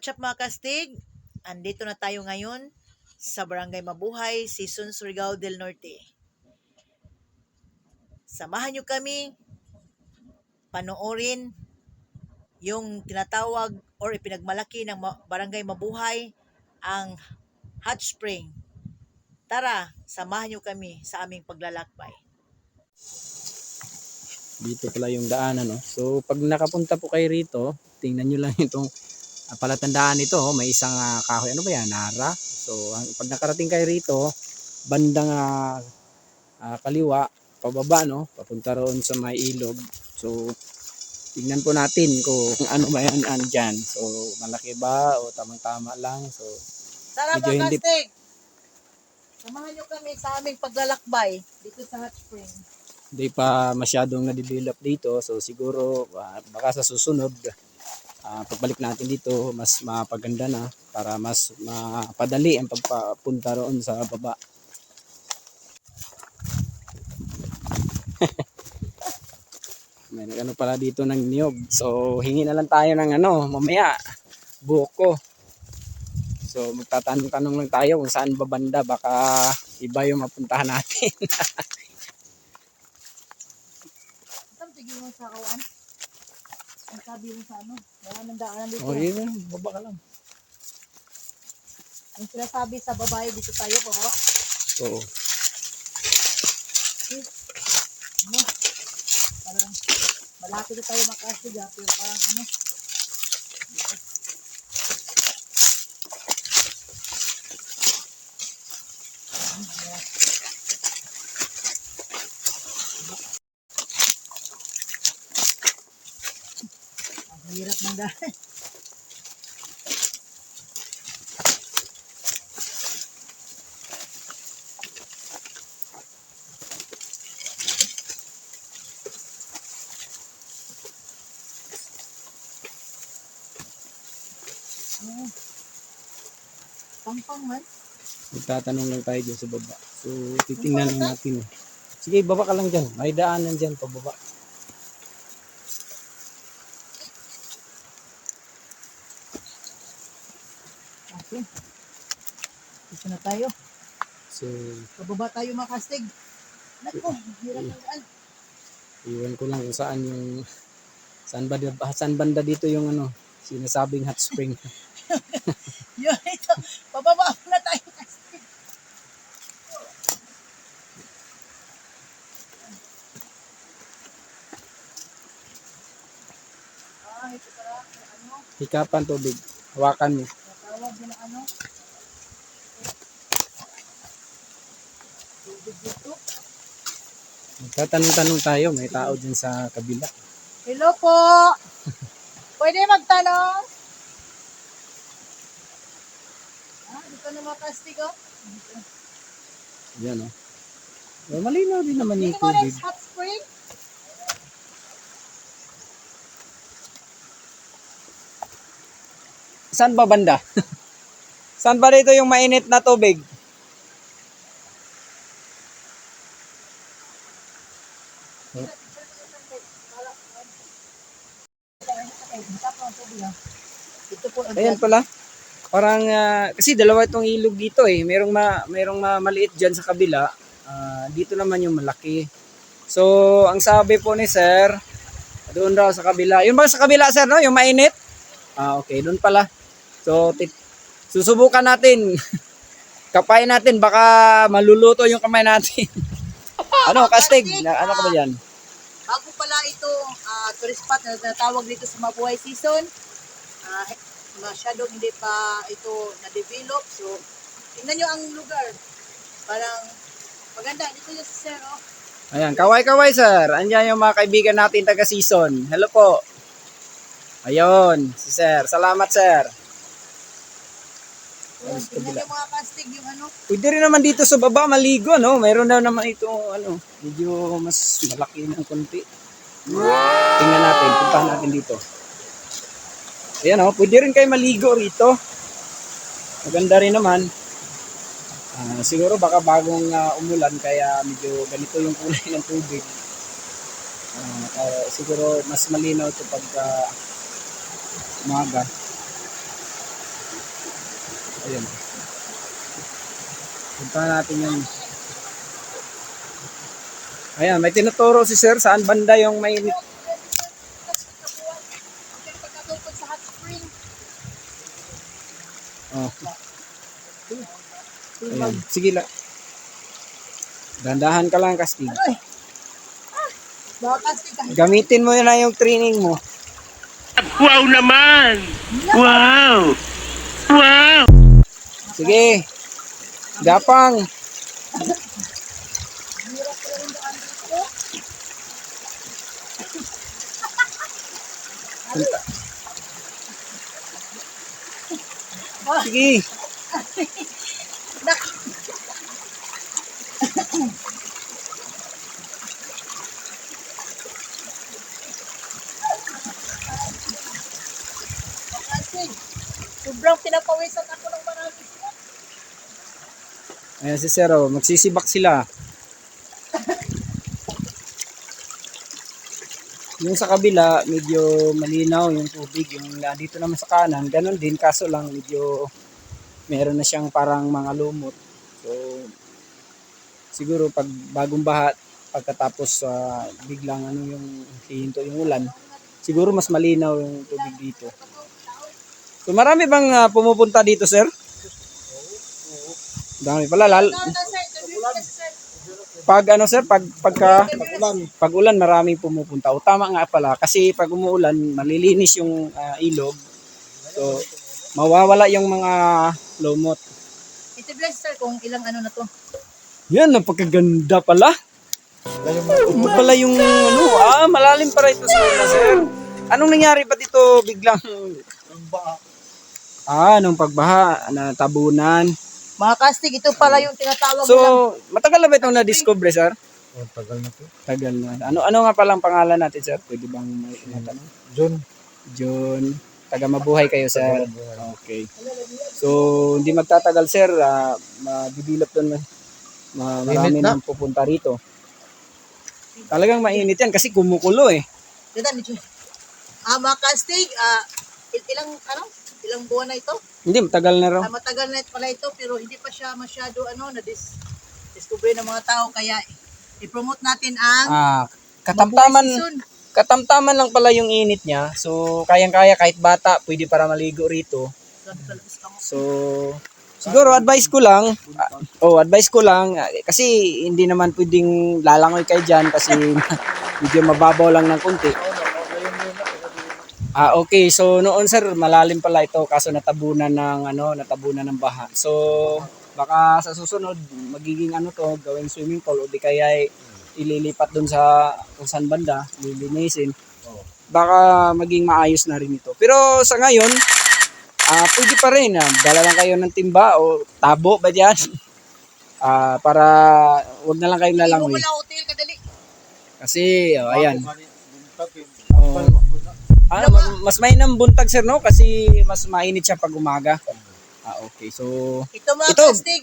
What's up mga kastig? Andito na tayo ngayon sa Barangay Mabuhay, Season Surigao del Norte. Samahan nyo kami panoorin yung tinatawag or ipinagmalaki ng Barangay Mabuhay ang hot spring. Tara, samahan nyo kami sa aming paglalakbay. Dito pala yung daanan, no? So, pag nakapunta po kayo rito, tingnan nyo lang itong palatandaan nito, oh, may isang ah, kahoy. Ano ba yan? Nara. So, ang, pag nakarating kayo rito, bandang ah, ah, kaliwa, pababa, no? Papunta roon sa may ilog. So, tingnan po natin kung ano ba yan andyan. So, malaki ba o tamang-tama lang. So, Tara Medyo hindi-! Samahan nyo kami sa aming paglalakbay dito sa hot spring. hindi pa masyadong na-develop dito. So siguro ah, baka sa susunod ah, pagbalik natin dito mas mapaganda na para mas mapadali ang pagpapunta roon sa baba. May ano pala dito ng niyog. So hingi na lang tayo ng ano mamaya buko. So magtatanong-tanong lang tayo kung saan ba banda baka iba yung mapuntahan natin. Saan sige mo sa kawan? Ang sabi mo sa ano? Wala nang daanan dito. oh, yun, baba ka lang. Ang sinasabi sa babae dito tayo, pababa. Oo. Ano? Parang malapit tayo makasig ha, pero parang ano. Hirap ng dahil. Oh. Pangpang man. Magtatanong lang tayo dyan sa baba. So, titingnan natin. Sige, baba ka lang dyan. May daanan dyan, pababa. Okay. Dito na tayo. So, Pababa tayo makastig. Nako, hirap ng daan. iwan ko lang kung saan yung... Saan, ba, saan banda dito yung ano, sinasabing hot spring. Yun, ito. Pababa na tayo kastig. Ah, ito pala. Ano? Hikapan tubig. Hawakan mo. Natawag din ang ano? Tubig dito. Magtatanong-tanong tayo. May tao dyan sa kabila. Hello po! Pwede magtanong? Ah, dito na makastig oh. Yan, oh. Oh, malinaw din naman yung Dito mo tubig. hot spring? Saan ba banda? Saan ba dito yung mainit na tubig? Ayan pala. Parang ah, kasi dalawa itong ilog dito eh. Merong ma, merong ma, maliit diyan sa kabila. Ah, dito naman yung malaki. So, ang sabi po ni Sir, doon daw sa kabila. Yun ba sa kabila Sir, no? Yung mainit? Ah, okay, doon pala. So, tit- susubukan natin. Kapain natin baka maluluto yung kamay natin. ano, kastig? Na, ano ka ba diyan? Bago pala ito, ah, tourist spot na natawag dito sa Mabuhay Season. Ah, masyadong hindi pa ito na-develop. So, tingnan nyo ang lugar. Parang maganda. Dito yung si Sir, oh. Ayan, kaway-kaway sir. Andiyan yung mga kaibigan natin taga season. Hello po. Ayun, si sir. Salamat sir. Ayan, Ayos, tingnan nyo mga kastig yung ano. Pwede rin naman dito sa baba maligo, no? Mayroon na naman ito, ano, medyo mas malaki ng konti. Tingnan natin, puntahan natin dito. Ayan, oh, pwede rin kayo maligo rito. Maganda rin naman. Ah, siguro baka bagong ah, umulan kaya medyo ganito yung kulay ng tubig. Ah, kaya siguro mas malinaw ito pag ah, umaga. Ayun. Punta natin yung Ayan, may tinuturo si sir saan banda yung may Pagkatupad sa hot spring. Oh. Ayan. Sige lang. Dandahan ka lang, Kastig. Ah! Gamitin mo na yung training mo. Wow naman! Wow! Wow! Sige. Gapang. dito. Sige. Kasi, sobrang pinapawisan ako ng marami sila. Ayan si sir, oh. magsisibak sila. Yung sa kabila, medyo malinaw yung tubig. Yung dito naman sa kanan, ganun din. Kaso lang, medyo meron na siyang parang mga lumot. So, siguro pag bagong baha, pagkatapos ah, biglang ano yung hihinto yung ulan, siguro mas malinaw yung tubig dito. So, marami bang ah, pumupunta dito, sir? Dami pala. Lal- pag ano sir, pag pagka pag ulan maraming pumupunta. O tama nga pala kasi pag umuulan malilinis yung ah, ilog. So mawawala yung mga lumot. Interview sir kung ilang ano na to. Yan, napakaganda pala. Ito pala yung ano, ah, malalim para ito sa una, sir. Anong nangyari ba dito biglang? Ah, nung pagbaha, na tabunan. Mga kastig, ito pala yung tinatawag So, nilang matagal na ba itong na-discover, sir? Oh, tagal na po. Tagal na. Ano ano nga palang pangalan natin, sir? Pwede bang may matanong? John. John, taga mabuhay kayo sir. Okay. So, hindi magtatagal sir, uh, ma-develop doon ma- ma- marami na. nang pupunta rito. Talagang mainit yan kasi kumukulo eh. Ganda ni Ah, mga kastig, ah, il- ilang, ano, ilang buwan na ito? Hindi, matagal na raw. Ah, matagal na pala ito, pero hindi pa siya masyado, ano, na-dis discover ng mga tao, kaya i-promote natin ang Ah, katamtaman, katamtaman lang pala yung init niya. So, kayang-kaya kahit bata, pwede para maligo rito. So, siguro advice ko lang, ah, oh, advice ko lang, ah, kasi hindi naman pwedeng lalangoy kayo dyan kasi medyo mababaw lang ng konti. Ah, okay. So, noon sir, malalim pala ito kaso natabunan ng ano, natabunan ng baha. So, baka sa susunod magiging ano to, gawing swimming pool o di kaya ay ililipat doon sa kung saan banda, lilinisin. Baka maging maayos na rin ito. Pero sa ngayon, ah pwede pa rin. Ah, dala lang kayo ng timba o tabo ba diyan? Ah, para wag na lang kayong lalangoy. lang hotel, kadali. Kasi, oh, ayan. Oh. Ah, ma- mas mainam buntag sir no kasi mas mainit siya pag umaga. Ah okay. So Ito mga Ito. kastig.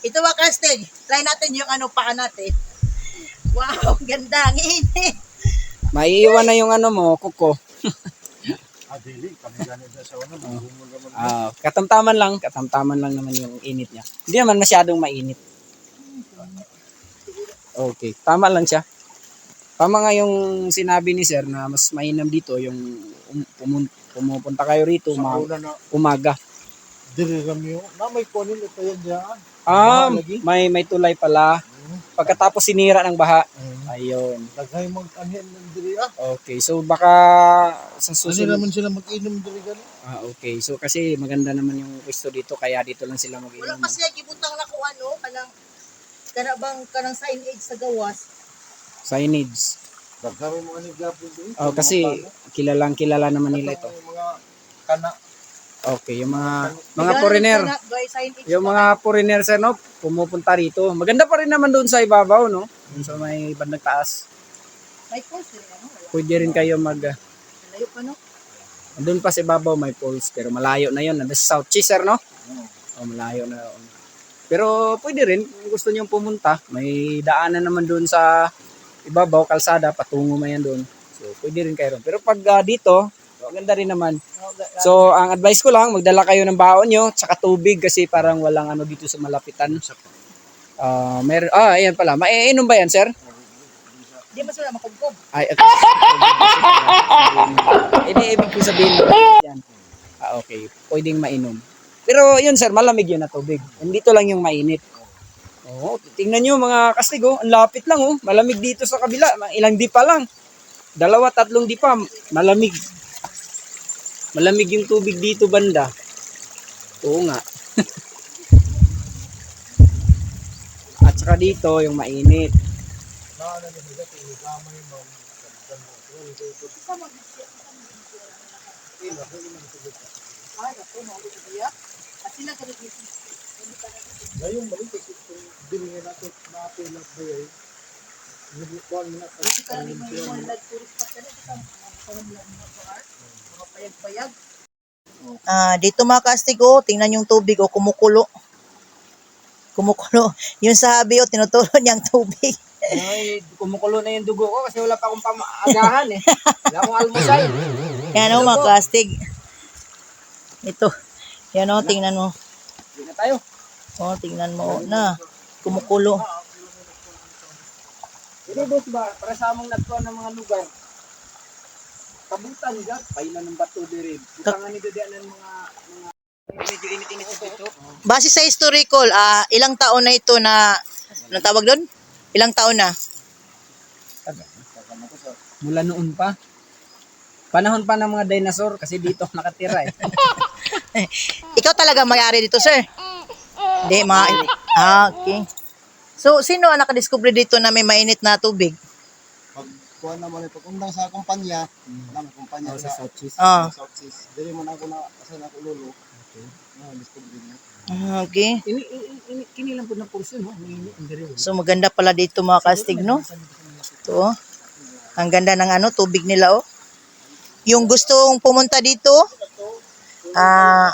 Ito mga kastig. Try natin yung ano paa natin. Wow, ganda. Ang init. maiiwan na yung ano mo, kuko. Ah, dili. Kami ganit na sa una. Ah, katamtaman lang, katamtaman lang naman yung init niya. Hindi naman masyadong mainit. Okay, tama lang siya. Tama nga yung sinabi ni sir na mas mainam dito yung um, pumun- pumupunta kayo rito Sa ma- una na. umaga. Dili kami yung. Na may kunin ito yan dyan. Ah, Baha lagi. may may tulay pala. Pagkatapos sinira ng baha. Ayun. Daghay mag anhin ng diri ah. Okay, so baka sa Ano susunod naman sila mag-inom diri gani? Ah, okay. So kasi maganda naman yung pwesto dito kaya dito lang sila Wala mag-inom. kasi gibutang na ko ano, kanang kanang kanang signage sa gawas. Signage. Daghay mo ani gapon. Oh, kasi kilalang kilala naman nila ito. Yung mga kana. Okay, yung mga mga foreigner, yung mga foreigner sir no, pumupunta rito. Maganda pa rin naman doon sa ibabaw no, doon sa may bandang taas. may post din ano. Pwede rin kayo mag uh, Layo pa no. doon pa sa ibabaw may poles pero malayo na yon. Nasa South Cheese sir no. Oh, malayo na yun. Pero pwede rin kung gusto niyo pumunta, may daanan naman doon sa ibabaw kalsada patungo man yan doon. So pwede rin kayo ron. Pero pag ah, dito, maganda rin naman. So, ang advice ko lang, magdala kayo ng baon nyo, tsaka tubig kasi parang walang ano dito sa malapitan. Ah, mer ah, ayan pala. Maiinom ba yan, sir? Di ba sila makubkob? Ay, okay. Hindi, ibig ko sabihin. Yan. Ah, okay. Pwedeng mainom. Pero yun, sir, malamig yun na tubig. Nandito lang yung mainit. Oo, tingnan nyo mga kastig, oh. Ang lapit lang, oh. Malamig dito sa kabila. Ilang di pa lang. Dalawa, tatlong di pa. Malamig. Malamig yung tubig dito banda. Oo nga. At saka dito, yung mainit. Ay, ako, maulit ko biya. At sila ganit ni Ngayon, balik kung bilhin natin na pila ba yun. Nagbukuhan mo na Hindi ka rin may mga nag-tourist pa ka rin. Mga payag-payag. Ah, dito mga kastig oh, tingnan yung tubig oh, kumukulo. Kumukulo. Yung sabi oh, tinutulo niyang tubig. Ay, kumukulo na yung dugo ko kasi wala pa akong pamaagahan eh. Wala akong almusal. Yan oh, mga kastig. Ito. Yan oh, tingnan mo. Hindi na tayo. Oh, tingnan mo oh, na. Kumukulo. Hindi boss ba, para sa among nagtuan ng mga lugar. Kabutan dyan, pailan ng bato diri. Butangan ni dyan ng mga mga medyo init-init sa dito. Base sa historical, ah, ilang taon na ito na, anong tawag doon? Ilang taon na? Mula noon pa. Panahon pa ng mga dinosaur kasi dito nakatira eh. Ikaw talaga may-ari dito, sir? Hindi, mga... Ah, okay. So, sino ang nakadiscover dito na may mainit na tubig? Pag kuha naman ito, kung lang sa kumpanya, lang kumpanya Oh, sa sa South Cheese. Ah, South Seas. Dili mo na ako na, kasi na ako lolo. Okay. No, discovery niya. ah, okay. Ini ini- ini kini lang po na portion no. So, maganda pala dito mga kastig, no? Ito, oh. Ang ganda ng ano, tubig nila, oh. Yung gustong pumunta dito, ah,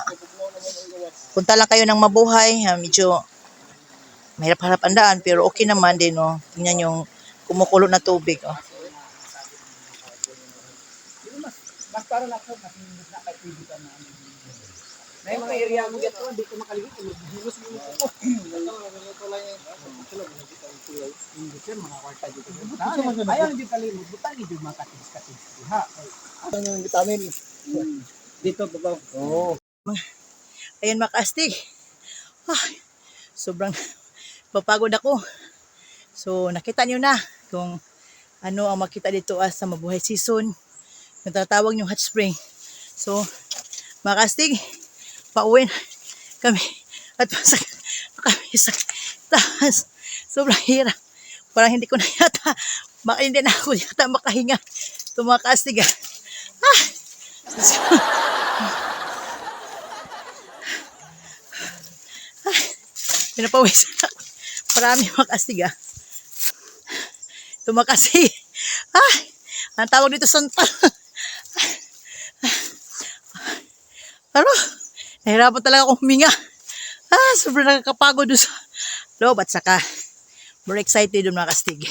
punta lang kayo ng mabuhay. Ah, medyo mahirap-harap ang daan, pero okay naman din, oh. Tingnan yung kumukulo na tubig, oh. Mas para na ako mas hindi na kay pwede ka na. May mga area mo dito, hindi ko makaligit. Maghilos mo yung ko. Hindi sir, mga kwarta dito. Ayaw hindi kalimut. Butang hindi makatis-katis. Ha? Ano yung vitamin? Dito, babaw. Oo. Ayan mga. Ay, sobrang papagod ako. So, nakita nyo na kung ano ang makita dito ah, sa Mabuhay Season. Yung tatawag yung hot spring. So, mga kastig, pauwi na kami. At sa kami sa taas. Sobrang hirap. Parang hindi ko na yata, hindi na ako yata makahinga. Kastig ah. Ah! Pinapawis na. Marami makastig ah. Tumakasi. Ah, ang tawag dito santa. Pero, nahirapan talaga akong huminga. Ah, sobrang nakakapagod doon sa loob at saka more excited doon mga kastig.